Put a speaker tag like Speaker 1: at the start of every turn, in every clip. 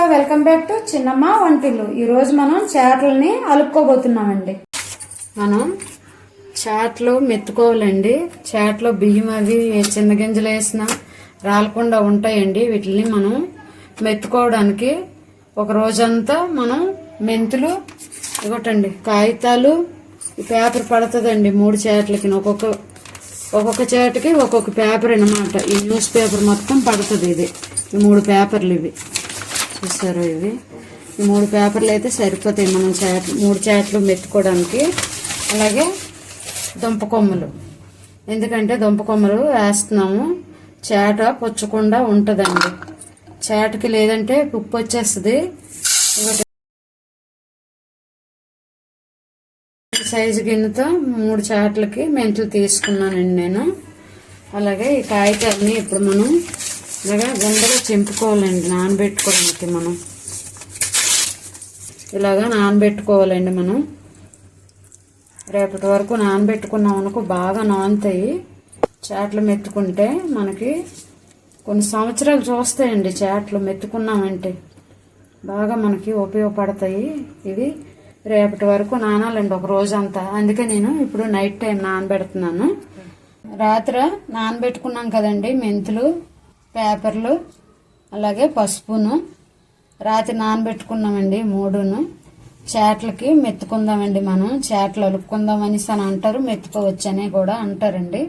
Speaker 1: Hello welcome back to Chinnamma Vantillu ఈరోజు మనం చాట్లని అలుపుకోబోతున్నామండి మనం చాట్లు మెత్తుకోవాలండి. చాట్లో బియ్యం అవి చిన్న గింజలు వేసిన రాలకుండా ఉంటాయండి. వీటిని మనం మెత్తుకోవడానికి ఒక రోజంతా మనం మెంతులు ఇవ్వటండి కాగితాలు ఈ పేపర్ పడుతుందండి మూడు చేట్లకి ఒక్కొక్క ఒక్కొక్క చేటకి ఒక్కొక్క పేపర్ అనమాట ఈ న్యూస్ పేపర్ మొత్తం పడుతుంది ఇది. ఈ మూడు పేపర్లు ఇవి. చూసారు ఇవి. ఈ మూడు పేపర్లు అయితే సరిపోతాయి మనం చేట మూడు చాట్లు మెత్తుకోవడానికి. అలాగే దుంప కొమ్మలు. ఎందుకంటే దుంప కొమ్మలు వేస్తున్నాము. చేట పుచ్చకుండా ఉంటుందండి. చేటకి లేదంటే ఉప్పు వచ్చేస్తుంది. సైజు గిన్నెతో మూడు చాట్లకి మెంతులు తీసుకున్నానండి నేను. అలాగే ఈ కాగితాలని ఇప్పుడు మనం ఇలాగా గుండగా చింపుకోవాలండి నానబెట్టుకోవడానికి మనం. ఇలాగా నానబెట్టుకోవాలండి మనం. రేపటి వరకు నానబెట్టుకున్నాం అనుకో బాగా నానుతాయి. చాట్లు మెత్తుకుంటే మనకి కొన్ని సంవత్సరాలు చూస్తాయండి చాట్లు మెత్తుకున్నామంటే. బాగా మనకి ఉపయోగపడతాయి. ఇవి రేపటి వరకు నానాలండి ఒక రోజంతా. అందుకే నేను ఇప్పుడు నైట్ టైం నానబెడుతున్నాను. రాత్రి నానబెట్టుకున్నాం కదండి మెంతులు. పేపర్లు అలాగే పసుపును. రాత్రి నానబెట్టుకున్నామండి మూడును. చేట్లకి మెత్తుకుందామండి మనం. చేట్లు అలుక్కుందాం అనేసి అని అంటారు మెత్తుకోవచ్చని కూడా అంటారండి.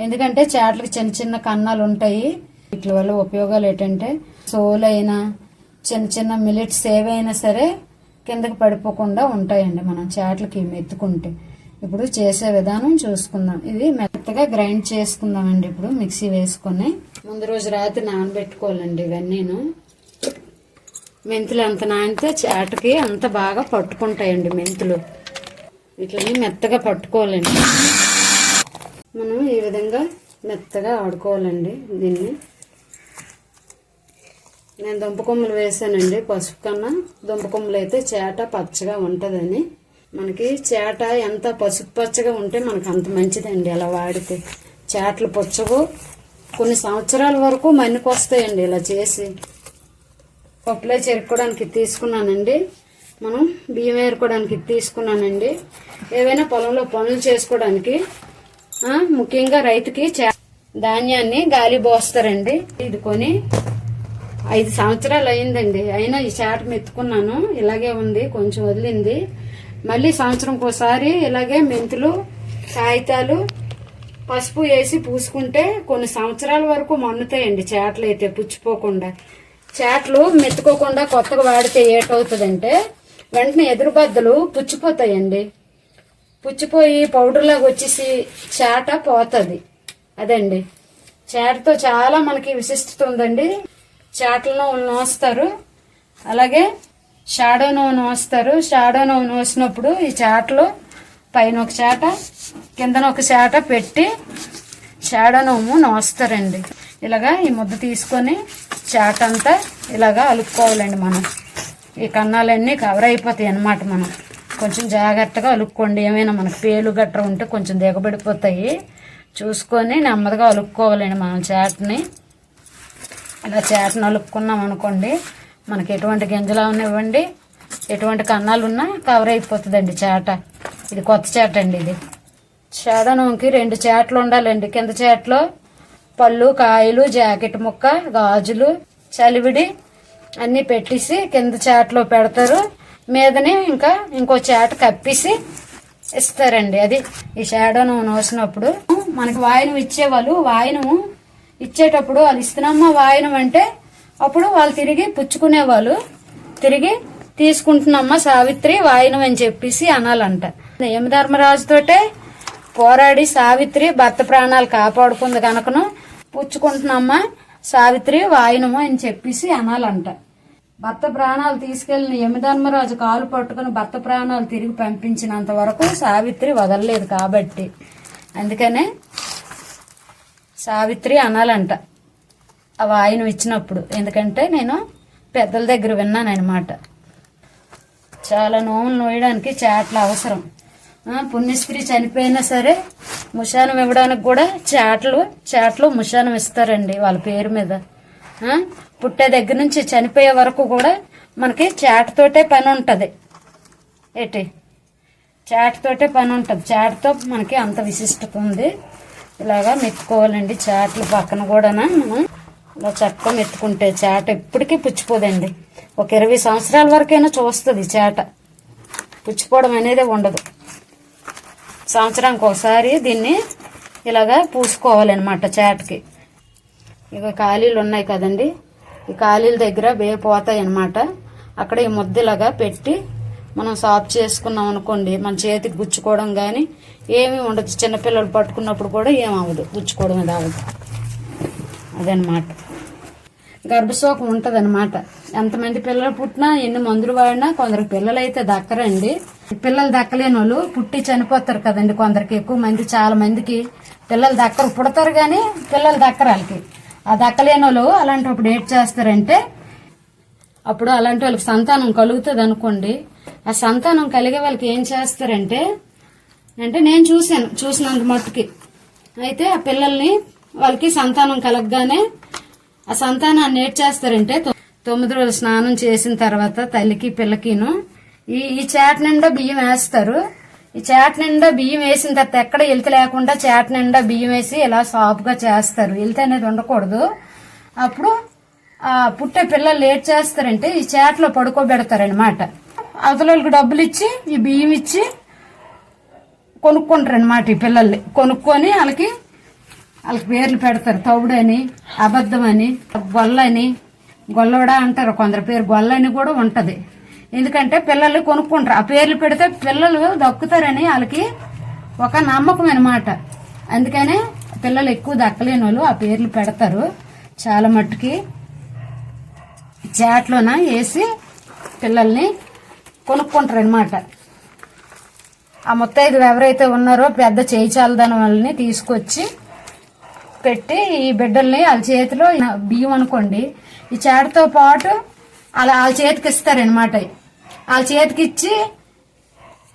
Speaker 1: ఎందుకంటే చేట్లకి చిన్న చిన్న కన్నాలు ఉంటాయి వీటి వల్ల ఉపయోగాలు ఏంటంటే సోలైనా చిన్న చిన్న మిలెట్స్ ఏవైనా సరే కిందకి పడిపోకుండా ఉంటాయండి మనం చేట్లకి మెత్తుకుంటే. ఇప్పుడు చేసే విధానం చూసుకుందాం. ఇది మెత్తగా గ్రైండ్ చేసుకుందామండి ఇప్పుడు మిక్సీ వేసుకొని. ముందు రోజు రాత్రి నానబెట్టుకోవాలండి ఇవన్నీను. మెంతులు ఎంత నానితే చేటకి అంత బాగా పట్టుకుంటాయండి మెంతులు. వీటిని మెత్తగా పట్టుకోవాలండి. మనం ఈ విధంగా మెత్తగా ఆడుకోవాలండి దీన్ని. నేను దుంప కొమ్మలు వేసానండి పసుపు కన్నా. దుంప కొమ్మలు అయితే చేట పచ్చగా ఉంటుందని. మనకి చేట ఎంత పసుపు పచ్చగా ఉంటే మనకు అంత మంచిదండి అలా వాడితే. చేటలు పుచ్చవు. కొన్ని సంవత్సరాల వరకు మన్నికి వస్తాయండి ఇలా చేసి. పప్పులో చెరుక్కోవడానికి తీసుకున్నానండి. మనం బియ్యం ఏరుకోవడానికి తీసుకున్నానండి. ఏవైనా పొలంలో పనులు చేసుకోవడానికి ముఖ్యంగా రైతుకి చే- ధాన్యాన్ని గాలి పోస్తారండి. ఇది కొని ఐదు సంవత్సరాలు అయిందండి. అయినా ఈ చాట మెత్తుకున్నాను. ఇలాగే ఉంది. కొంచెం వదిలింది. మళ్ళీ సంవత్సరం ఒకసారి ఇలాగే మెంతులు కాగితాలు పసుపు వేసి పూసుకుంటే కొన్ని సంవత్సరాల వరకు మన్నుతాయండి చేటలు అయితే పుచ్చిపోకుండా. చేటలు మెత్తుకోకుండా కొత్తగా వాడితే ఏటవుతుందంటే వెంటనే ఎదురుబద్దలు పుచ్చిపోతాయండి. పుచ్చిపోయి పౌడర్లాగా వచ్చేసి చేట పోతుంది. అదండి. చేటతో చాలా మనకి విశిష్టత ఉందండి. చేటలను నోస్తారు. అలాగే షాడో నోన్ నోస్తారు షాడో నవ్వు నోసినప్పుడు ఈ చాటలో పైన ఒక చాట కిందన ఒక చేట పెట్టి షాడో నవ్వు నోస్తారండి. ఇలాగా ఈ ముద్ద తీసుకొని చాట అంతా ఇలాగా అలుక్కోవాలండి మనం. ఈ కన్నాలన్నీ కవర్ అయిపోతాయి అన్నమాట మనం. కొంచెం జాగ్రత్తగా అలుక్కోండి. ఏమైనా మనకు పేలు గట్ర ఉంటే కొంచెం దిగబడిపోతాయి. చూసుకొని నెమ్మదిగా అలుక్కోవాలండి మనం చాటని. ఇలా చేటను అలుపుకున్నాం అనుకోండి మనకి ఎటువంటి గింజలు అవనివ్వండి ఎటువంటి కన్నాలు ఉన్నా కవర్ అయిపోతుందండి చేట. ఇది కొత్త చేట అండి ఇది. చేడనంకి రెండు చేటలు ఉండాలండి. కింద చేటలో పళ్ళు కాయలు జాకెట్ ముక్క గాజులు చలివిడి అన్నీ పెట్టేసి కింద చేటలో పెడతారు. మీదనే ఇంకా ఇంకో చేట కప్పేసి ఇస్తారండి. అది ఈ షాడోను నోసినప్పుడు మనకి వాయనం ఇచ్చేవాళ్ళు వాయనము ఇచ్చేటప్పుడు వాళ్ళు ఇస్తున్నామా వాయనం అంటే అప్పుడు వాళ్ళు తిరిగి పుచ్చుకునేవాళ్ళు. తిరిగి తీసుకుంటున్నామ్మా సావిత్రి వాయినం అని చెప్పేసి అనాలంట. యమధర్మరాజుతోటే పోరాడి సావిత్రి భర్త ప్రాణాలు కాపాడుకుంది కనుకను పుచ్చుకుంటున్నమ్మా సావిత్రి వాయినము అని చెప్పేసి అనాలంట. భర్త ప్రాణాలు తీసుకెళ్ళిన యమధర్మరాజు కాలు పట్టుకుని భర్త ప్రాణాలు తిరిగి పంపించినంత వరకు సావిత్రి వదలలేదు కాబట్టి. అందుకనే సావిత్రి అనాలంట. ఆ వాయును ఇచ్చినప్పుడు. ఎందుకంటే నేను పెద్దల దగ్గర విన్నాను అనమాట చాలా నోములు నోయడానికి చాట్ల అవసరం. పుణ్యశ్రీ చనిపోయినా సరే ముషానం ఇవ్వడానికి కూడా చాట్లు చాట్లు ముషానం ఇస్తారండి వాళ్ళ పేరు మీద. పుట్టే దగ్గర నుంచి చనిపోయే వరకు కూడా మనకి చాటతోటే పని ఉంటుంది. ఏటి? చాటతోటే పని ఉంటుంది. చాటతో మనకి అంత విశిష్టత ఉంది. ఇలాగా మెత్తుకోవాలండి చాటలు పక్కన కూడా మనం. ఇలా చక్కగా మెత్తుకుంటే చేట ఎప్పటికీ పుచ్చిపోదండి. ఒక ఇరవై సంవత్సరాల వరకైనా చూస్తుంది చేట. పుచ్చిపోవడం అనేది ఉండదు. సంవత్సరానికి ఒకసారి దీన్ని ఇలాగా పూసుకోవాలన్నమాట చాటకి. ఇక ఖాళీలు ఉన్నాయి కదండి. ఈ ఖాళీల దగ్గర వే పోతాయి అన్నమాట అక్కడ ఈ ముద్దలాగా పెట్టి మనం సాఫ్ చేసుకున్నాం అనుకోండి మన చేతికి గుచ్చుకోవడం కానీ ఏమీ ఉండదు. చిన్నపిల్లలు పట్టుకున్నప్పుడు కూడా ఏమవ్వదు. గుచ్చుకోవడం అది అవ్వదు అదనమాట గర్భశోకం ఉంటుంది అనమాట ఎంతమంది పిల్లలు పుట్టినా ఎన్ని మందులు వాడినా కొందరికి పిల్లలు అయితే దక్కరండి. పిల్లలు దక్కలేని వాళ్ళు పుట్టి చనిపోతారు కదండి కొందరికి. ఎక్కువ మంది చాలా మందికి పిల్లలు దక్కరు. పుడతారు కానీ పిల్లలు దక్కరు వాళ్ళకి. ఆ దక్కలేని వాళ్ళు అలాంటప్పుడు ఏం చేస్తారంటే అప్పుడు అలాంటి వాళ్ళకి సంతానం కలుగుతుంది అనుకోండి ఆ సంతానం కలిగే వాళ్ళకి ఏం చేస్తారంటే అంటే నేను చూశాను చూసినంత మట్టుకి. అయితే ఆ పిల్లల్ని వాళ్ళకి సంతానం కలగగానే ఆ సంతానాన్ని ఏం చేస్తారంటే తొమ్మిది రోజులు స్నానం చేసిన తర్వాత తల్లికి పిల్లకిను ఈ ఈ చేట నిండా బియ్యం వేస్తారు. ఈ చేట నిండా బియ్యం వేసిన తర్వాత ఎక్కడ ఎలిత లేకుండా చేట నిండా బియ్యం వేసి ఇలా సాఫ్గా చేస్తారు. ఎలిత అనేది ఉండకూడదు. అప్పుడు ఆ పుట్టే పిల్లలు లేట్ చేస్తారంటే ఈ చేటలో పడుకోబెడతారనమాట అవతల డబ్బులు ఇచ్చి ఈ బియ్యం ఇచ్చి కొనుక్కుంటారు అనమాట ఈ పిల్లల్ని. కొనుక్కొని వాళ్ళకి వాళ్ళకి పేర్లు పెడతారు. తౌడని అబద్ధమని గొల్లని. గొల్లవడా అంటారు కొందరు పేరు. గొల్లని కూడా ఉంటది. ఎందుకంటే పిల్లలు కొనుక్కుంటారు. ఆ పేర్లు పెడితే పిల్లలు దక్కుతారని వాళ్ళకి ఒక నమ్మకం అనమాట అందుకనే పిల్లలు ఎక్కువ దక్కలేని వాళ్ళు ఆ పేర్లు పెడతారు. చాలా మట్టుకి చాట్లోన వేసి పిల్లల్ని కొనుక్కుంటారు అనమాట ఆ ముత్తైదు ఎవరైతే ఉన్నారో పెద్ద చేయి చాలదని వాళ్ళని తీసుకొచ్చి పెట్టి ఈ బిడ్డల్ని వాళ్ళ చేతిలో బియ్యం అనుకోండి ఈ చేటతో పాటు అలా వాళ్ళ చేతికి ఇస్తారనమాట వాళ్ళ చేతికి ఇచ్చి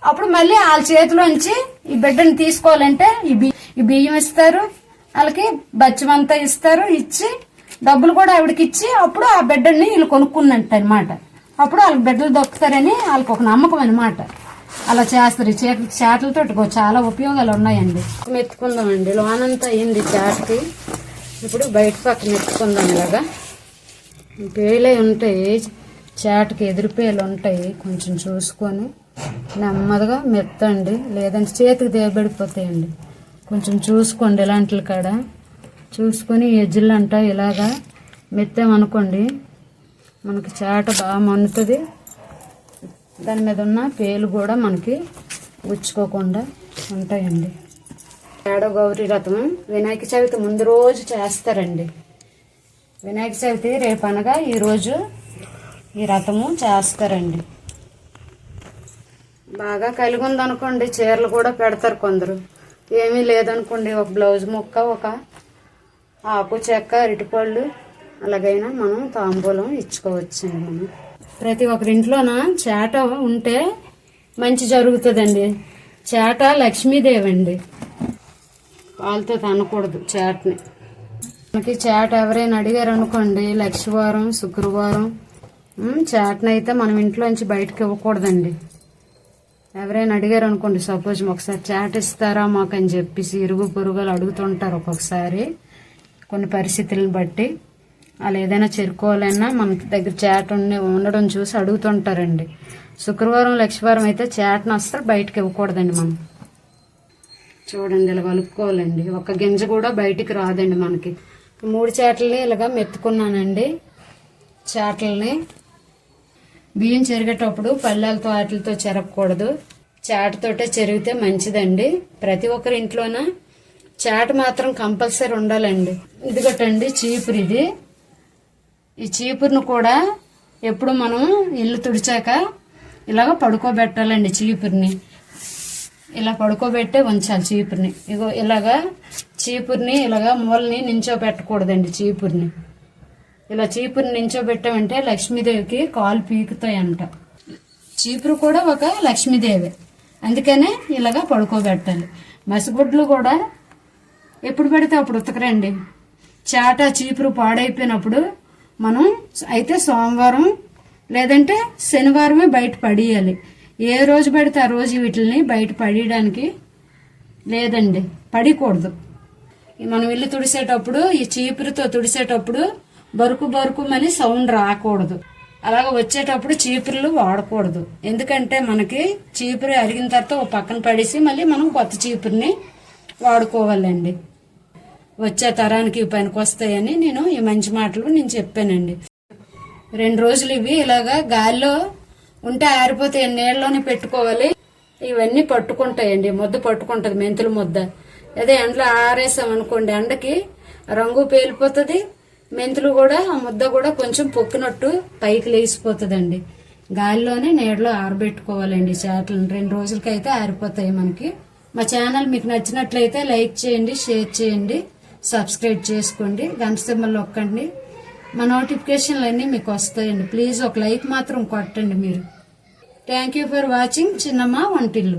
Speaker 1: అప్పుడు మళ్ళీ వాళ్ళ చేతిలోంచి ఈ బిడ్డని తీసుకోవాలంటే ఈ బియ్యం ఈ బియ్యం ఇస్తారు వాళ్ళకి బచ్చమంతా ఇస్తారు ఇచ్చి డబ్బులు కూడా ఆవిడకి ఇచ్చి అప్పుడు ఆ బిడ్డని వీళ్ళు కొనుక్కున్నట్టు అనమాట అప్పుడు వాళ్ళకి బిడ్డలు దొక్కుతారని వాళ్ళకి ఒక నమ్మకం అనమాట అలా చేస్తారు. ఈ చేత చేటలతో చాలా ఉపయోగాలు ఉన్నాయండి. మెత్తుకుందామండి. లోనంతా అయింది చాటకి ఇప్పుడు బయట పక్క మెత్తుకుందాం ఇలాగా పేలే ఉంటాయి. చాటకి ఎదురుపేలు ఉంటాయి. కొంచెం చూసుకొని నెమ్మదిగా మెత్తండి. లేదంటే చేతికి దేబడిపోతాయండి కొంచెం చూసుకోండి ఇలాంటి కాడ. చూసుకొని ఎజ్జులంట ఇలాగా మెత్తామనుకోండి మనకి చాట బాగా మన్నుతుంది. దాని మీద ఉన్న పేలు కూడా మనకి గుచ్చుకోకుండా ఉంటాయండి. ఏడో గౌరీ రథం వినాయక చవితి ముందు రోజు చేస్తారండి. వినాయక చవితి రేపు అనగా ఈరోజు ఈ రథము చేస్తారండి. బాగా కలిగి ఉందనుకోండి చీరలు కూడా పెడతారు కొందరు. ఏమీ లేదనుకోండి ఒక బ్లౌజ్ ముక్క ఒక ఆకు చెక్క అరటిపళ్ళు అలాగైనా మనం తాంబూలం ఇచ్చుకోవచ్చండి మనం. ప్రతి ఒక్కరింట్లోన చేట ఉంటే మంచి జరుగుతుందండి. చేట లక్ష్మీదేవి అండి వాళ్ళతో తనకూడదు చేటని. మనకి చేట ఎవరైనా అడిగారు అనుకోండి లక్షవారం శుక్రవారం చేటనైతే మనం ఇంట్లోంచి బయటకు ఇవ్వకూడదండి. ఎవరైనా అడిగారు అనుకోండి సపోజ్ ఒకసారి చాట్ ఇస్తారా మాకు అని చెప్పేసి ఇరుగు పొరుగులు అడుగుతుంటారు ఒక్కొక్కసారి కొన్ని పరిస్థితులను బట్టి. వాళ్ళు ఏదైనా చెరుకోవాలన్నా మన దగ్గర చాట్ ఉండి ఉండడం చూసి అడుగుతుంటారండి. శుక్రవారం లక్ష్మీవారం అయితే చాట్ను అస్సలు బయటకు ఇవ్వకూడదండి మనం. చూడండి ఇలా కలుపుకోవాలండి. ఒక గింజ కూడా బయటికి రాదండి మనకి. మూడు చాట్లని ఇలాగా మెత్తుకున్నానండి. చాట్లని బియ్యం చెరిగేటప్పుడు పళ్ళాలతో వాటితో చెరగకూడదు చాటతోటే చెరిగితే మంచిదండి. ప్రతి ఒక్కరి ఇంట్లోన చాట మాత్రం కంపల్సరీ ఉండాలండి. ఇదిగటండి చీపురు ఇది ఈ చీపురును కూడా ఎప్పుడు మనం ఇల్లు తుడిచాక ఇలాగ పడుకోబెట్టాలండి చీపురిని. ఇలా పడుకోబెట్టే ఉంచాలి చీపురిని. ఇగో ఇలాగా చీపురిని ఇలాగా మూలని నించోబెట్టకూడదండి చీపురిని. ఇలా చీపురు నించోబెట్టామంటే లక్ష్మీదేవికి కాలు పీకుతాయంట. చీపురు కూడా ఒక లక్ష్మీదేవి. అందుకనే ఇలాగా పడుకోబెట్టాలి. మసిగుడ్లు కూడా ఎప్పుడు పెడితే అప్పుడు ఉతకరండి. చాట చీపురు పాడైపోయినప్పుడు మనం అయితే సోమవారం లేదంటే శనివారమే బయట పడేయాలి. ఏ రోజు పడితే ఆ రోజు వీటిని బయట పడేయడానికి లేదండి. పడికూడదు మనం ఇల్లు తుడిసేటప్పుడు ఈ చీపురుతో తుడిసేటప్పుడు బరుకు బరుకుమని సౌండ్ రాకూడదు. అలాగ వచ్చేటప్పుడు చీపురులు వాడకూడదు. ఎందుకంటే మనకి చీపురు అరిగిన తర్వాత ఒక పక్కన పడేసి మళ్ళీ మనం కొత్త చీపురుని వాడుకోవాలండి. వచ్చే తరానికి పనికి వస్తాయని నేను ఈ మంచి మాటలు నేను చెప్పానండి. రెండు రోజులు ఇవి ఇలాగా గాల్లో ఉంటే ఆరిపోతాయి నీళ్ళలోనే పెట్టుకోవాలి. ఇవన్నీ పట్టుకుంటాయండి. ముద్ద పట్టుకుంటుంది మెంతుల ముద్ద. అదే ఎండలో ఆరేసాం అనుకోండి ఎండకి రంగు పేలిపోతుంది మెంతులు కూడా ఆ ముద్ద కూడా కొంచెం పొక్కినట్టు పైకి లేచిపోతుందండి. గాలిలోనే నీడలో ఆరబెట్టుకోవాలండి చేపలను. రెండు రోజులకైతే ఆరిపోతాయి మనకి. మా ఛానల్ మీకు నచ్చినట్లయితే లైక్ చేయండి షేర్ చేయండి. సబ్స్క్రైబ్ చేసుకోండి. గంట సింబల్ నొక్కండి. మా నోటిఫికేషన్లు అన్నీ మీకు వస్తాయండి. ప్లీజ్ ఒక లైక్ మాత్రం కొట్టండి మీరు. Thank you for watching Chinnamma Vantillu.